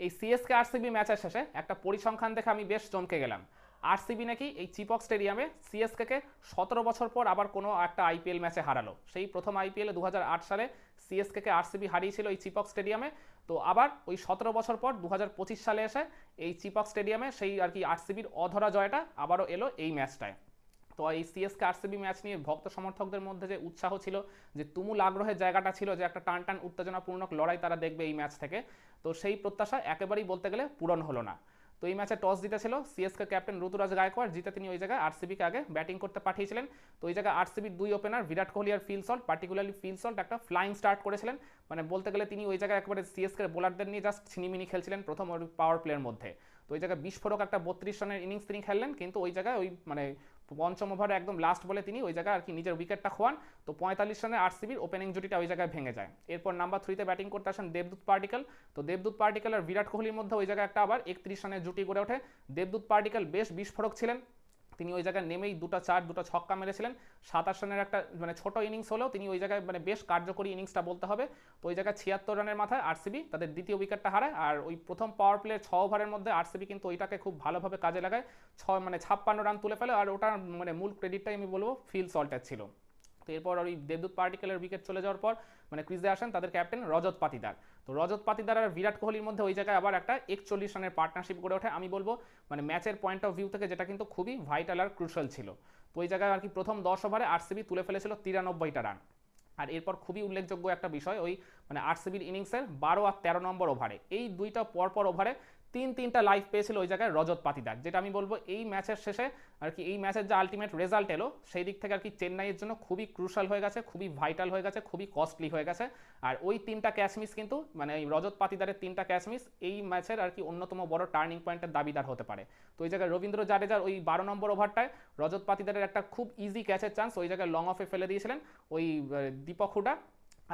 এই CSK RCB ম্যাচের শেষে একটা পরিসংখ্যান দেখে আমি বেশ চমকে গেলাম। আরসিবি নাকি এই চিপক স্টেডিয়ামে সিএসকে সতেরো বছর পর আবার কোনো একটা আইপিএল ম্যাচে হারালো। সেই প্রথম আইপিএলে দু হাজার আট সালে সিএসকে আরসিবি হারিয়েছিল এই চিপক স্টেডিয়ামে তো আবার ওই সতেরো বছর পর দু হাজার পঁচিশ সালে এসে এই চিপক স্টেডিয়ামে সেই আর কি আরসিবির অধরা জয়টা আবারও এলো এই ম্যাচটায় তো এই সিএসকে আরসিবি ম্যাচ নিয়ে ভক্ত সমর্থকদের মধ্যে যে উৎসাহ ছিল, যে তুমুল আগ্রহের জায়গাটা ছিল, যে একটা টান টান উত্তেজনাপূর্ণক লড়াই তারা দেখবে এই ম্যাচ থেকে তো সেই প্রত্যাশা একেবারেই বলতে গেলে পূরণ হলো না। তো এই ম্যাচে টস জিতেছিল সিএসকে ক্যাপ্টেন ঋতুরাজ গায়কোয়াড় জিতে তিনি ওই জায়গায় আরসিবিকে আগে ব্যাটিং করতে পাঠিয়েছিলেন। তো ওই জায়গায় আরসিবির দুই ওপেনার বিরাট কোহলি আর Phil Salt particularly Phil Salt একটা ফ্লাইং স্টার্ট করেছিলেন। মানে বলতে গেলে তিনি ওই জায়গায় একেবারে সিএসকে বোলারদের নিয়ে জাস্ট ছিনিমিনি খেলছিলেন প্রথম পাওয়ার প্লেয়ার মধ্যে। তো ওই জায়গায় বিস্ফোরক একটা বত্রিশ রানের ইনিংস তিনি খেললেন, কিন্তু ওই জায়গায় ওই মানে পঞ্চম ওভারে একদম লাস্ট বলে তিনি ওই জায়গায় আর কি নিজের উইকেটটা খোয়ান। তো পঁয়তাল্লিশ রানে আরসিবির ওপেনিং জুটিটা ওই জায়গায় ভেঙে যায়। এরপর নাম্বার থ্রিতে ব্যাটিং করতে আসেন দেবদূত পার্টিকেল। তো দেবদূত পার্টিকেল আর বিরাট কোহলির মধ্যে ওই জায়গায় একটা আবার একত্রিশ রানের জুটি গড়ে ওঠে। দেবদূত পার্টিকেল বেশ বিস্ফোরক ছিলেন। তিনি ওই জায়গায় নেমেই দুটো চার, দুটো ছক্কা মেরেছিলেন। সাতাশ রানের একটা মানে ছোট ইনিংস হলেও তিনি ওই জায়গায় মানে বেশ কার্যকরী ইনিংসটা বলতে হবে। তো ওই জায়গায় ছিয়াত্তর রানের মাথায় আরসিবি তাদের দ্বিতীয় উইকেটটা হারায়। আর ওই প্রথম পাওয়ার প্লের ছ ওভারের মধ্যে আরসিবি কিন্তু ওইটাকে খুব ভালোভাবে কাজে লাগায়। ছ মানে ছাপ্পান্ন রান তুলে ফেলে। আর ওটার মানে মূল ক্রেডিটটাই আমি বলব ফিল সল্টের ছিল। তো এরপর ওই দেবদূত পার্টিকেলের উইকেট চলে যাওয়ার পর মানে ক্রিজে আসেন তাদের ক্যাপ্টেন রজত পাতিদার। তো রজত পাতিদার আর বিরাট কোহলির মধ্যে ওই জায়গায় আবার একটা একচল্লিশ রানের পার্টনারশিপ গড়ে ওঠে। আমি বলব মানে ম্যাচের পয়েন্ট অফ ভিউ থেকে যেটা কিন্তু খুবই ভাইটাল আর ক্রুশাল ছিল। তো ওই জায়গায় আর কি প্রথম দশ ওভারে আরসিবি তুলে ফেলেছিল তিরানব্বইটা রান আর এরপর খুবই উল্লেখযোগ্য একটা বিষয়, ওই মানে আরসিবির ইনিংসের বারো আর তেরো নম্বর ওভারে এই দুইটা পরপর ওভারে তিন তিনটা লাইফ পেয়েছিল ওই জায়গায় রজত পাতিদার, যেটা আমি বলব এই ম্যাচের শেষে আর কি, এই ম্যাচের যে আলটিমেট রেজাল্ট এলো, সেই দিক থেকে আর কি চেন্নাইয়ের জন্য খুবই ক্রুশাল হয়ে গেছে, খুবই ভাইটাল হয়ে গেছে, খুবই কস্টলি হয়ে গেছে। আর ওই তিনটা ক্যাচ মিস কিন্তু মানে এই রজত পাতিদারের তিনটা ক্যাচ মিস এই ম্যাচের আর কি অন্যতম বড় টার্নিং পয়েন্টের দাবিদার হতে পারে। তো ওই জায়গায় রবীন্দ্র জাডেজার ওই বারো নম্বর ওভারটায় রজত পাতিদারের একটা খুব ইজি ক্যাচের চান্স ওই জায়গায় লং অফে ফেলে দিয়েছিলেন। ওই দীপক হুডা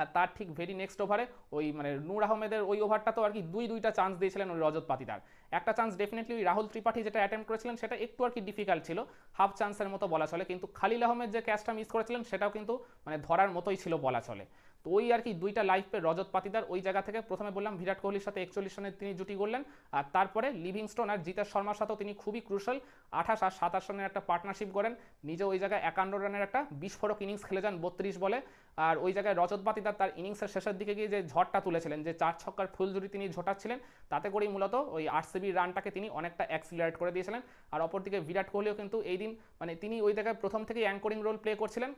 আর তার ঠিক ভেরি নেক্সট ওভারে ওই মানে নূর আহমেদের ওই ওভারটা তো আর কি দুই দুইটা চান্স দিয়েছিলেন ওই রজত পাতিদার। একটা চান্স ডেফিনেটলি রাহুল ত্রিপাঠী যেটা অ্যাটেম্প করেছিলেন, সেটা একটু আর কি ডিফিকাল্ট ছিল। হাফ চান্সের মতো বলা চলে, কিন্তু খালিল আহমেদ যে ক্যাচটা মিস করেছিলেন, সেটাও কিন্তু মানে ধরার মতোই ছিল বলা চলে। তো ওই আর কি দুইটা লাইফ পে রজত পাতিদার ওই জায়গা থেকে প্রথমে বললাম, বিরাট কোহলির সাথে একচল্লিশ রানের তিনি জুটি করলেন আর তারপরে লিভিংস্টোন আর জিতেশ শর্মার সাথেও তিনি খুবই ক্রুশাল আঠাশ আর সাতাশ রানের একটা পার্টনারশিপ করেন নিজে ওই জায়গায় একান্ন রানের একটা বিস্ফোরক ইনিংস খেলে যান, বত্রিশ বলে। আর ওই জায়গায় রজত বাতিদার তার ইনিংসের শেষের দিকে গিয়ে যে ঝড়টা তুলেছিলেন, যে চার ছক্কার ফুল জুড়ি তিনি ঝোটাচ্ছিলেন, তাতে করেই মূলত ওই আরসিবির রানটাকে তিনি অনেকটা অ্যাক্সিলারেট করে দিয়েছিলেন। আর অপরদিকে বিরাট কোহলিও কিন্তু এই দিন মানে তিনি ওই জায়গায় প্রথম থেকেই অ্যাঙ্করিং রোল প্লে করছিলেন।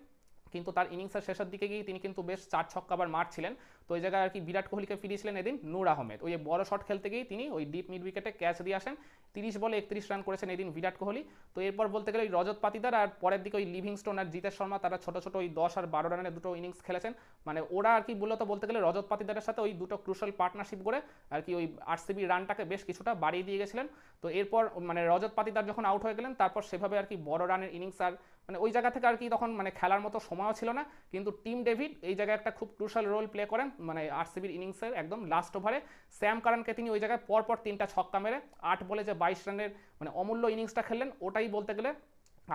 কিন্তু তার ইনিংসের শেষের দিকে গিয়ে তিনি কিন্তু বেশ চার ছক্কা আবার মারছিলেন। তো ওই জায়গায় আর কি বিরাট কোহলিকে ফিরিয়েছিলেন এদিন নূর আহমেদ। ওই বড় শট খেলতে গিয়েই তিনি ওই ডিপ মিড উইকেটে ক্যাচ দিয়ে আসেন। তিরিশ বলে একত্রিশ রান করেছেন এদিন বিরাট কোহলি। তো এরপর বলতে গেলে ওই রজত পাতিদার আর পরের দিকে ওই লিভিংস্টোন আর জিতেশ শর্মা তারা ছোট ছোট ওই দশ আর বারো রানের দুটো ইনিংস খেলেছেন। মানে ওরা আর কি মূলত বলতে গেলে রজত পাতিদারের সাথে ওই দুটো ক্রুশাল পার্টনারশিপ করে আর কি ওই আরসিবি রানটাকে বেশ কিছুটা বাড়িয়ে দিয়ে গেছিলেন। তো এরপর মানে রজত পাতিদার যখন আউট হয়ে গেলেন, তারপর সেভাবে আর কি বড় রানের ইনিংস আর মানে ওই জায়গা থেকে আর কি তখন মানে খেলার মতো সময়ও ছিল না। কিন্তু টিম ডেভিড এই জায়গায় একটা খুব ক্রুশাল রোল প্লে করেন। মানে আরসিবির ইনিংসের একদম লাস্ট ওভারে স্যাম কারণকে তিনি ওই জায়গায় পরপর তিনটা ছক্কা মেরে আট বলে যে বাইশ রানের মানে অমূল্য ইনিংসটা খেললেন, ওটাই বলতে গেলে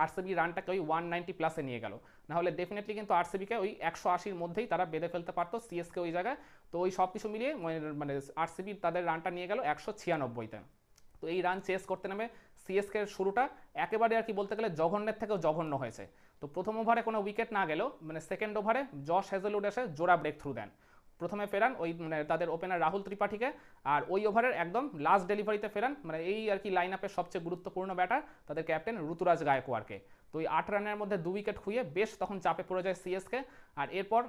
আরসিবি রানটাকে ওই ওয়ান নাইনটি প্লাসে নিয়ে গেল। নাহলে ডেফিনেটলি কিন্তু আরসিবিকে ওই একশো আশির মধ্যেই তারা বেঁধে ফেলতে পারতো সিএসকে ওই জায়গায়। তো ওই সব কিছু মিলিয়ে মানে আরসিবি তাদের রানটা নিয়ে গেল একশো ছিয়ানব্বইতে। তো এই রান চেস করতে নেমে সিএসকে শুরুটা একেবারে আর কি বলতে গেলে জঘন্যের থেকেও জঘন্য হয়েছে। তো প্রথম ওভারে কোনো উইকেট না গেলেও মানে সেকেন্ড ওভারে জশ হেজেলউড এসে জোড়া ব্রেক থ্রু দেন। প্রথমে ফেরান ওই মানে তাদের ওপেনার রাহুল ত্রিপাঠীকে, আর ওই ওভারের একদম লাস্ট ডেলিভারিতে ফেরান মানে এই আর কি লাইন আপের সবচেয়ে গুরুত্বপূর্ণ ব্যাটার তাদের ক্যাপ্টেন ঋতুরাজ গায়কোয়ারকে তো ওই আট রানের মধ্যে দু উইকেট খুঁয়ে বেশ তখন চাপে পড়ে যায় সিএসকে আর এরপর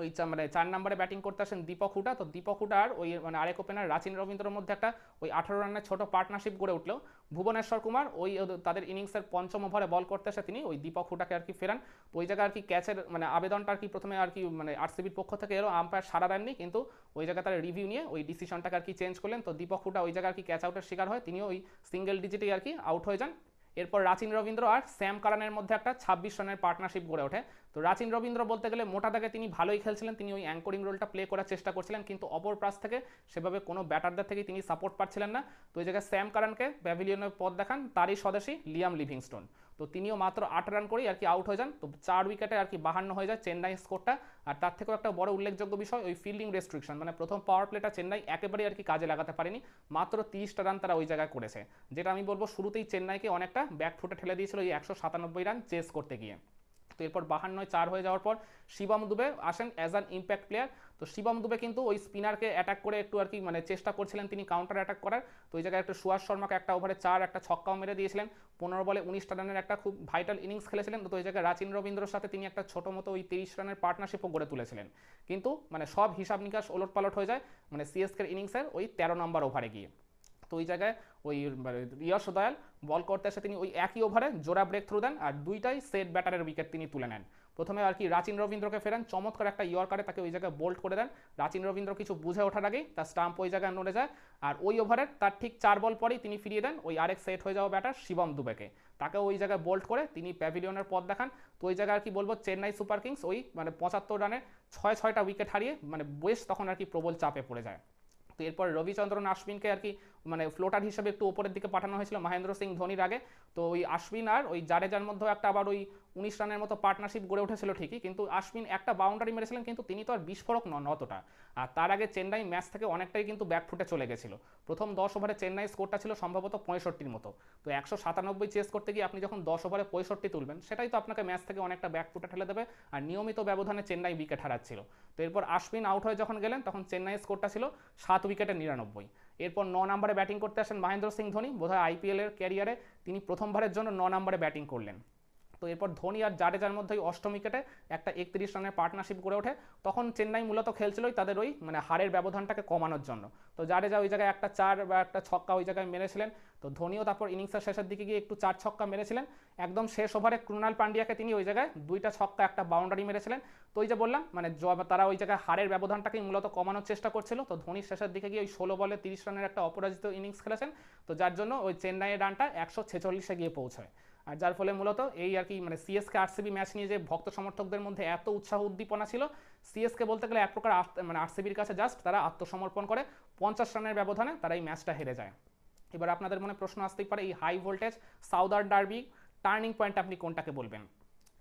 ওই মানে চার নম্বরে ব্যাটিং করতে আসেন দীপক হুডা। তো দীপক হুডার ওই মানে আরেক ওপেনার রাচিন রবীন্দ্রের মধ্যে একটা ওই আঠারো রানের ছোট পার্টনারশিপ গড়ে উঠলেও ভুবনেশ্বর কুমার ওই তাদের ইনিংসের পঞ্চম ওভারে বল করতে এসে তিনি ওই দীপক হুডাকে আর কি ফেরান। ওই জায়গায় আর কি ক্যাচের মানে আবেদনটা আর কি প্রথমে আর কি মানে আরসিবির পক্ষ থেকে এলো আম্পায়ার সারা দেননি। কিন্তু ওই জায়গায় তারা রিভিউ নিয়ে ওই ডিসিশনটাকে আর কি চেঞ্জ করলেন। তো দীপক হুডা ওই জায়গায় আর কি ক্যাচ আউটের শিকার হয়। তিনিও ওই সিঙ্গেল ডিজিটেই আর কি আউট হয়ে যান। এরপর রাচিন রবীন্দ্র আর স্যাম কারানের মধ্যে একটা ছাব্বিশ রানের পার্টনারশিপ গড়ে ওঠে। তো রাচিন রবীন্দ্র বলতে গেলে মোটা দাগে তিনি ভালোই খেলছিলেন, তিনি ওই অ্যাঙ্করিং রোলটা প্লে করার চেষ্টা করছিলেন, কিন্তু অপর প্রাস থেকে সেভাবে কোনো ব্যাটারদের থেকে তিনি সাপোর্ট পাচ্ছিলেন না। তো ওই জায়গায় স্যাম কারানকে প্যাভিলিয়নের পথ দেখান তারই স্বদেশী লিয়াম লিভিংস্টোন। তো তিনিও মাত্র আট রান করেই আর কি আউট হয়ে যান। তো চার উইকেটে আর কি বাহান্ন হয়ে যায় চেন্নাই স্কোরটা আর তার থেকেও একটা বড় উল্লেখযোগ্য বিষয়, ওই ফিল্ডিং রেস্ট্রিকশন মানে প্রথম পাওয়ার প্লেটা চেন্নাই একেবারেই আর কি কাজে লাগাতে পারেনি। মাত্র তিরিশটা রান তারা ওই জায়গায় করেছে। যেটা আমি বলব, শুরুতেই চেন্নাইকে অনেকটা ব্যাক ফুটে ঠেলে দিয়েছিল ওই একশো সাতানব্বই রান চেস করতে গিয়ে। তো এরপর বাহান্নয় চার হয়ে যাওয়ার পর শিবম দুবে আসেন অ্যাজ অ্যান ইম্প্যাক্ট প্লেয়ার তো শিবম দুবে কিন্তু ওই স্পিনারকে অ্যাটাক করে একটু আর কি মানে চেষ্টা করছিলেন তিনি কাউন্টার অ্যাটাক করার। তো ওই জায়গায় একটা সুয়াস শর্মাকে একটা ওভারে চার, একটা ছক্কাও মেরে দিয়েছিলেন। পনেরো বলে উনিশটা রানের একটা খুব ভাইটাল ইনিংস খেলেছিলেন। তো ওই জায়গায় রাচিন রবীন্দ্রর সাথে তিনি একটা ছোটো মতো ওই তিরিশ রানের পার্টনারশিপও গড়ে তুলেছিলেন। কিন্তু মানে সব হিসাব নিকাশ ওলট পালট হয়ে যায়। মানে সিএসকের ইনিংসের ওই তেরো নম্বর ওভারে গিয়ে। তো ওই জায়গায় ওই ইয়শ দয়াল বল করতে এসে তিনি ওই একই ওভারে জোড়া ব্রেক থ্রু দেন আর দুইটাই সেট ব্যাটারের উইকেট তিনি তুলে নেন। প্রথমে আর কি রাচিন রবীন্দ্রকে ফেরান, চমৎকার একটা ইয়র্কারে তাকে ওই জায়গায় বোল্ড করে দেন। রাচিন রবীন্দ্র কিছু বুঝে ওঠার আগেই তার স্টাম্প ওই জায়গায় নড়ে যায় আর ওই ওভারের তার ঠিক চার বল পরেই তিনি ফিরিয়ে দেন ওই আরেক সেট হয়ে যাওয়া ব্যাটার শিবম দুবেকে। তাকে ওই জায়গায় বোল্ড করে তিনি প্যাভিলিয়নের পথ দেখান। তো ওই জায়গায় আর কি বলব চেন্নাই সুপার কিংস ওই মানে পঁচাত্তর রানে ছয়, ছয়টা উইকেট হারিয়ে মানে বেশ তখন আর কি প্রবল চাপে পড়ে যায়। তো এরপর রবিচন্দ্রন আশ্বিনকে আর কি মানে ফ্লোটার হিসেবে একটু ওপরের দিকে পাঠানো হয়েছিল মহেন্দ্র সিং ধোনির আগে। তো ওই আশ্বিন আর ওই জাডেজার মধ্যেও একটা আবার ওই উনিশ রানের মতো পার্টনারশিপ গড়ে উঠেছিল ঠিকই, কিন্তু আশ্বিন একটা বাউন্ডারি মেরেছিলেন, কিন্তু তিনি তো আর বিস্ফোরক নন অতটা। আর তার আগে চেন্নাই ম্যাচ থেকে অনেকটাই কিন্তু ব্যাক ফুটে চলে গেছিল। প্রথম দশ ওভারে চেন্নাই স্কোরটা ছিল সম্ভবত পঁয়ষট্টির মতো। তো একশো সাতানব্বই চেস করতে গিয়ে আপনি যখন দশ ওভারে পঁয়ষট্টি তুলবেন, সেটাই তো আপনাকে ম্যাচ থেকে অনেকটা ব্যাক ফুটে ঠেলে দেবে, আর নিয়মিত ব্যবধানে চেন্নাই উইকেট হারাচ্ছিল। তো এরপর আশ্বিন আউট হয়ে যখন গেলেন, তখন চেন্নাই স্কোরটা ছিল সাত উইকেটে নিরানব্বই। এরপর ন নম্বরে ব্যাটিং করতে আসেন মহেন্দ্র সিং ধোনি, বোধহয় আইপিএলের ক্যারিয়ারে তিনি প্রথমবারের জন্য ন নম্বরে ব্যাটিং করলেন। তো এরপর ধোনি আর জাডেজার মধ্যে ওই অষ্টম উইকেটে একটা একত্রিশ রানের পার্টনারশিপ গড়ে ওঠে। তখন চেন্নাই মূলত খেলছিলই তাদের ওই মানে হারের ব্যবধানটাকে কমানোর জন্য। তো জাডেজা ওই জায়গায় একটা চার বা একটা ছক্কা ওই জায়গায় মেরেছিলেন। তো ধোনিও তারপর ইনিংসের শেষের দিকে গিয়ে একটু চার ছক্কা মেরেছিলেন। একদম শেষ ওভারে ক্রুনাল পান্ডিয়াকে তিনি ওই জায়গায় দুইটা ছক্কা, একটা বাউন্ডারি মেরেছিলেন। তো ওই যে বললাম মানে তারা ওই জায়গায় হারের ব্যবধানটাকেই মূলত কমানোর চেষ্টা করছিল। তো ধোনির শেষের দিকে গিয়ে ওই ষোলো বলে তিরিশ রানের একটা অপরাজিত ইনিংস খেলেছেন। তো যার জন্য ওই চেন্নাইয়ের রানটা একশো ছেচল্লিশে গিয়ে পৌঁছায়। আর যার ফলে মূলত এই আর কি মানে সিএসকে আরসিবি ম্যাচ নিয়ে যে ভক্ত সমর্থকদের মধ্যে এত উৎসাহ উদ্দীপনা ছিল সিএসকে বলতে গেলে এক প্রকার মানে আরসিবির কাছে জাস্ট তারা আত্মসমর্পণ করে, পঞ্চাশ রানের ব্যবধানে তারা এই ম্যাচটা হেরে যায়। এবার আপনাদের মনে প্রশ্ন আসতেই পারে, এই high voltage southern derby turning point আপনি কোনটাকে বলবেন?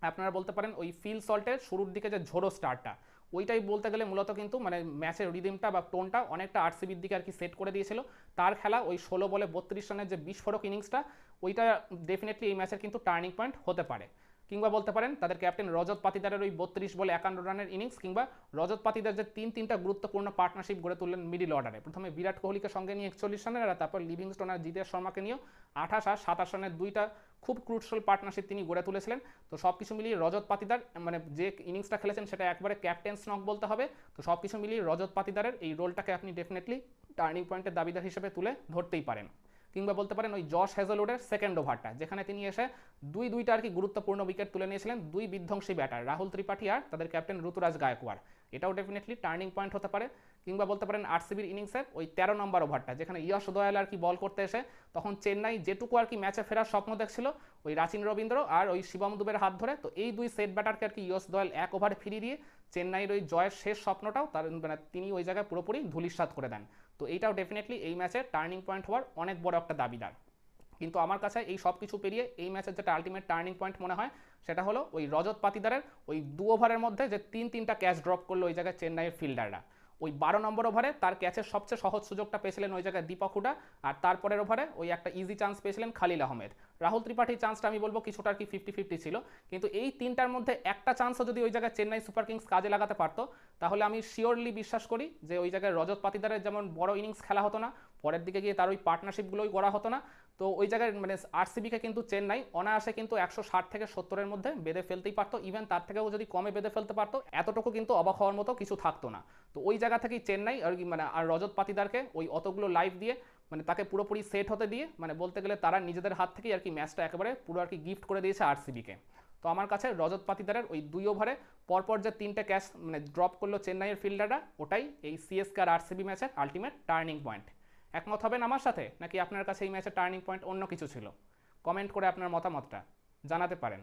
আপনারা বলতে পারেন ওই ফিল সল্টের শুরুর দিকে যে ঝোড়ো স্টারটা ওইটাই বলতে গেলে মূলত কিন্তু মানে ম্যাচের রিদিমটা বা টোনটা অনেকটা আরসিবির দিকে আর কি সেট করে দিয়েছিল। তার খেলা ওই ষোলো বলে বত্রিশ রানের যে বিস্ফোরক ইনিংসটা ওইটা ডেফিনেটলি এই ম্যাচের কিন্তু টার্নিং পয়েন্ট হতে পারে। কিংবা বলতে পারেন তাদের ক্যাপ্টেন রজত পাতিদারের ওই বত্রিশ বলে একান্ন রানের ইনিংস কিংবা রজত পাতিদার যে তিন তিনটা গুরুত্বপূর্ণ পার্টনারশিপ গড়ে তুললেন মিডিল অর্ডারে প্রথমে বিরাট কোহলিকে সঙ্গে নিয়ে একচল্লিশ রানের আর তারপর লিভিংস্টোন আর জিতেশ শর্মাকে নিয়েও আঠাশ আর সাতাশ রানের দুইটা খুব ক্রুটশাল পার্টনারশিপ তিনি গড়ে তুলেছিলেন। তো সব কিছু মিলিয়ে রজত পাতিদার মানে যে ইনিংসটা খেলেছেন সেটা একবারে ক্যাপ্টেন স্নক বলতে হবে। তো সব কিছু মিলিয়ে রজত পাতিদারের এই রোলটাকে আপনি ডেফিনেটলি টার্নিং পয়েন্টের দাবিদার হিসেবে তুলে ধরতেই পারেন। কিংবা বলতে পারেন ওই জশ হ্যাজলউডের সেকেন্ড ওভারটা যেখানে তিনি এসে দুই দুইটা আর কি গুরুত্বপূর্ণ উইকেট তুলে নিয়েছিলেন দুই বিধ্বংসী ব্যাটার রাহুল ত্রিপাঠী আর তাদের ক্যাপ্টেন ঋতুরাজ গায়কোয়াড়। এটাও ডেফিনেটলি টার্নিং পয়েন্ট হতে পারে। কিংবা বলতে পারেন আরসিবির ইনিংসের ওই তেরো নম্বর ওভারটা যেখানে ইয়াশ দয়াল আর কি বল করতে এসে তখন চেন্নাই যেটুকু আর কি ম্যাচে ফেরার স্বপ্ন দেখছিল, ওই রাচিন রবীন্দ্র আর ওই শিবম দুবের হাত ধরে, তো এই দুই সেট ব্যাটারকে আর কি ইয়স দয়াল এক ওভারে ফিরিয়ে দিয়ে চেন্নাইয়ের ওই জয়ের শেষ স্বপ্নটাও তার মানে তিনি ওই জায়গায় পুরোপুরি ধুলিস্বাদ করে দেন। তো এইটাও ডেফিনেটলি এই ম্যাচের টার্নিং পয়েন্ট হওয়ার অনেক বড় একটা দাবিদার। কিন্তু আমার কাছে এই সব কিছু পেরিয়ে এই ম্যাচের যেটা আলটিমেট টার্নিং পয়েন্ট মনে হয়, সেটা হলো ওই রজত পাতিদারের ওই দু ওভারের মধ্যে যে তিন তিনটা ক্যাচ ড্রপ করল ওই জায়গায় চেন্নাইয়ের ফিল্ডাররা ওই বারো নম্বর ওভারে তার ক্যাচের সবচেয়ে সহজ সুযোগটা পেয়েছিলেন ওই জায়গায় দীপক হুডা, আর তারপরের ওভারে ওই একটা ইজি চান্স পেয়েছিলেন খালিল আহমেদ। রাহুল ত্রিপাঠীর চান্সটা আমি বলব কিছুটা আর কি ফিফটি ফিফটি ছিল। কিন্তু এই তিনটার মধ্যে একটা চান্সও যদি ওই জায়গায় চেন্নাই সুপার কিংস কাজে লাগাতে পারতো, তাহলে আমি শিওরলি বিশ্বাস করি যে ওই জায়গায় রজত পাতিদারের যেমন বড় ইনিংস খেলা হতো না পরের দিকে গিয়ে তার ওই পার্টনারশিপগুলোই গড়া হতো না। তো ওই জায়গায় মানে আরসিবিকে কিন্তু চেন্নাই অনায়াসে কিন্তু একশো ষাট থেকে সত্তরের মধ্যে বেঁধে ফেলতেই পারতো। ইভেন তার থেকেও যদি কমে বেঁধে ফেলতে পারতো, এতটুকু কিন্তু অবাক হওয়ার মতো কিছু থাকতো না। তো ওই জায়গা থেকেই চেন্নাই আর মানে আর রজত পাতিদারকে ওই অতগুলো লাইভ দিয়ে মানে তাকে পুরোপুরি সেট হতে দিয়ে মানে বলতে গেলে তারা নিজেদের হাত থেকেই আর কি ম্যাচটা একেবারে পুরো আর কি গিফট করে দিয়েছে আরসিবিকে তো আমার কাছে রজত পাতিদারের ওই দুই ওভারে পরপর যে তিনটে ক্যাচ মানে ড্রপ করল চেন্নাইয়ের ফিল্ডাররা ওটাই এই সিএসকে আর আরসিবি ম্যাচের আলটিমেট টার্নিং পয়েন্ট একমত হবেন আমার সাথে? নাকি আপনার কাছে এই ম্যাচের টার্নিং পয়েন্ট অন্য কিছু ছিল? কমেন্ট করে আপনার মতামতটা জানাতে পারেন।